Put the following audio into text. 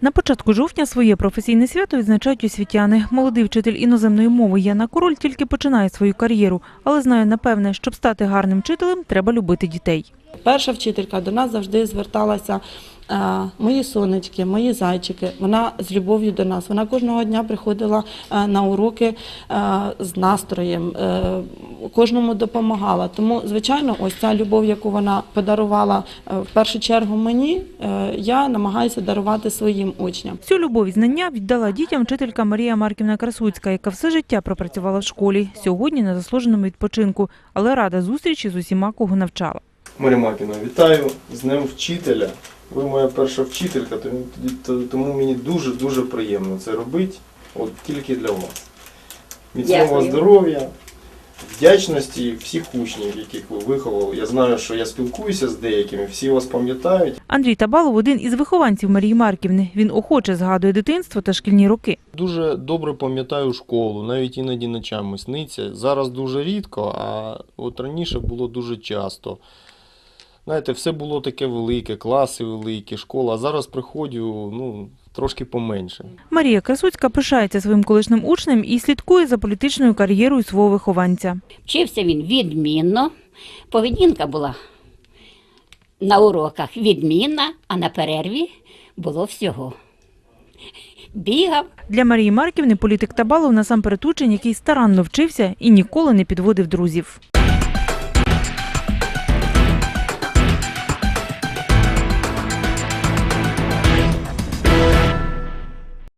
На початку жовтня своє професійне свято відзначають освітяни. Молодий вчитель іноземної мови Яна Король тільки починає свою кар'єру, але знає напевне, щоб стати гарним вчителем, треба любити дітей. Перша вчителька до нас завжди зверталася. е, Мої сонечки, мої зайчики. Вона з любов'ю до нас. Вона кожного дня приходила е, на уроки е, з настроєм, кожному допомагала. Тому, звичайно, ось ця любов, яку вона подарувала в першу чергу мені, я намагаюся дарувати своїм учням. Всю любов і знання віддала дітям вчителька Марія Марківна Красуцька, яка все життя пропрацювала в школі. Сьогодні на заслуженому відпочинку, але рада зустрічі з усіма, кого навчала. Марія Макіна, вітаю з Днем вчителя. Ви моя перша вчителька, тому, мені дуже-дуже приємно це робити, от тільки для вас. Міцного здоров'я, вдячності всіх учнів, яких ви виховали. Я знаю, що я спілкуюся з деякими, всі вас пам'ятають. Андрій Табалов один із вихованців Марії Марківни. Він охоче згадує дитинство та шкільні роки. Дуже добре пам'ятаю школу, навіть іноді ночами сниться. Зараз дуже рідко, а от раніше було дуже часто. Знаєте, все було таке велике, класи великі, школа, а зараз приходжу, ну, трошки поменше. Марія Красуцька пишається своїм колишнім учнем і слідкує за політичною кар'єрою свого вихованця. Вчився він відмінно. Поведінка була на уроках відмінна, а на перерві було всього. Бігав, Для Марії Марківни політик Табалов насамперед учень, який старанно вчився і ніколи не підводив друзів.